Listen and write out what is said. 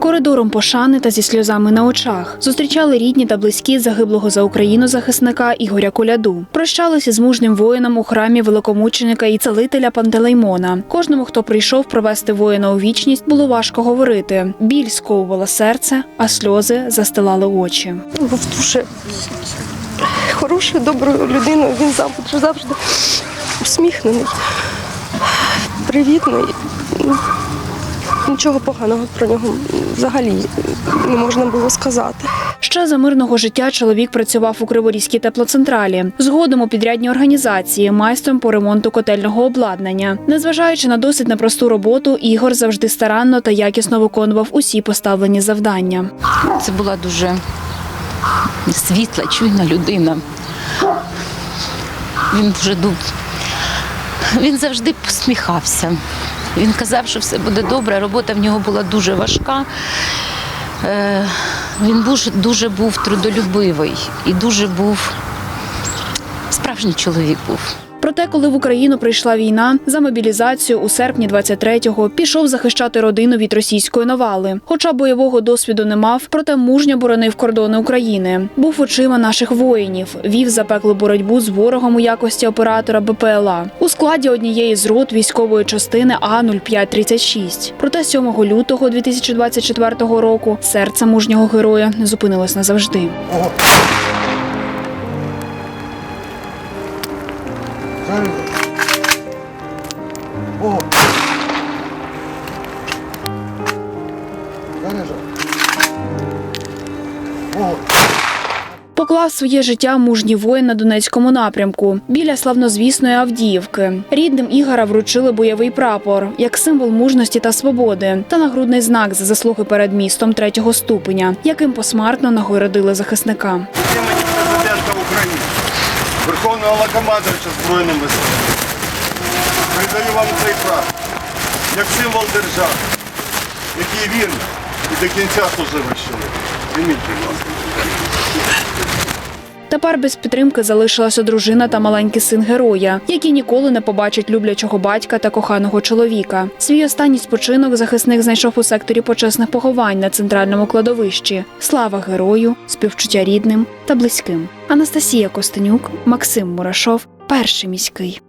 Коридором пошани та зі сльозами на очах зустрічали рідні та близькі загиблого за Україну захисника Ігоря Коляду. Прощалися з мужнім воїном у храмі великомученика і целителя Пантелеймона. Кожному, хто прийшов провести воїна у вічність, було важко говорити. Біль сковувала серце, а сльози застилали очі. був дуже хорошою, доброю людиною. Він завжди, завжди усміхнений, привітний. Нічого поганого про нього взагалі не можна було сказати. Ще за мирного життя чоловік працював у Криворізькій теплоцентралі. Згодом у підрядній організації майстром по ремонту котельного обладнання. Незважаючи на досить непросту роботу, Ігор завжди старанно та якісно виконував усі поставлені завдання. Це була дуже світла, чуйна людина. Він дуже дуб. Він завжди посміхався. Він казав, що все буде добре. Робота в нього була дуже важка. Е, Він дуже, дуже був трудолюбивий і дуже був справжній чоловік був. Проте, коли в Україну прийшла війна, за мобілізацію у серпні 23-го пішов захищати родину від російської навали. Хоча бойового досвіду не мав, проте мужньо боронив кордони України. Був очима наших воїнів, вів запеклу боротьбу з ворогом у якості оператора БПЛА у складі однієї з рот військової частини А 0536 Проте 7 лютого 2024 року серце мужнього героя зупинилось назавжди. О! О! Поклав своє життя мужній воїн на Донецькому напрямку біля славнозвісної Авдіївки. Рідним Ігора вручили бойовий прапор як символ мужності та свободи та нагрудний знак за заслуги перед містом третього ступеня, яким посмертно нагородили захисника. Верховного Головнокомандувача Збройними силами. Передаю вам цей прапор як символ держави, який вірно і до кінця служив чоловік. Прийміть, будь ласка. Тепер без підтримки залишилася дружина та маленький син героя, які ніколи не побачать люблячого батька та коханого чоловіка. Свій останній спочинок захисник знайшов у секторі почесних поховань на центральному кладовищі. Слава герою, співчуття рідним та близьким. Анастасія Костенюк, Максим Мурашов, перший міський.